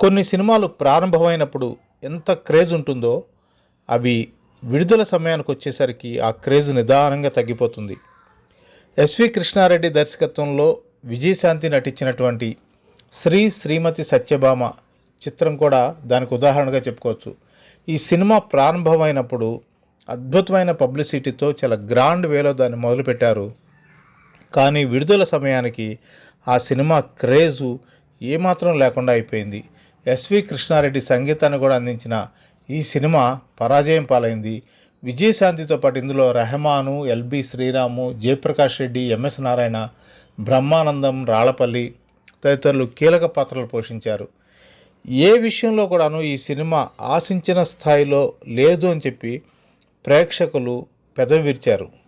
కొన్ని సినిమాలు ప్రారంభమైనప్పుడు ఎంత క్రేజ్ ఉంటుందో అవి విడుదల సమయానికి వచ్చేసరికి ఆ క్రేజ్ నిదానంగా తగ్గిపోతుంది. ఎస్వి కృష్ణారెడ్డి దర్శకత్వంలో విజయశాంతి నటించినటువంటి శ్రీ శ్రీమతి సత్యభామ చిత్రం కూడా దానికి ఉదాహరణగా చెప్పుకోవచ్చు. ఈ సినిమా ప్రారంభమైనప్పుడు అద్భుతమైన పబ్లిసిటీతో చాలా గ్రాండ్ వేలో దాన్ని మొదలుపెట్టారు. కానీ విడుదల సమయానికి ఆ సినిమా క్రేజు ఏమాత్రం లేకుండా అయిపోయింది. ఎస్వి కృష్ణారెడ్డి సంగీతాన్ని కూడా అందించిన ఈ సినిమా పరాజయం పాలైంది. విజయశాంతితో పాటు ఇందులో రెహమాను ఎల్బి శ్రీరాము జయప్రకాష్ రెడ్డి ఎంఎస్ నారాయణ బ్రహ్మానందం రాళ్ళపల్లి తదితరులు కీలక పాత్రలు పోషించారు. ఏ విషయంలో కూడాను ఈ సినిమా ఆశించిన స్థాయిలో లేదు అని చెప్పి ప్రేక్షకులు పెదవి విరిచారు.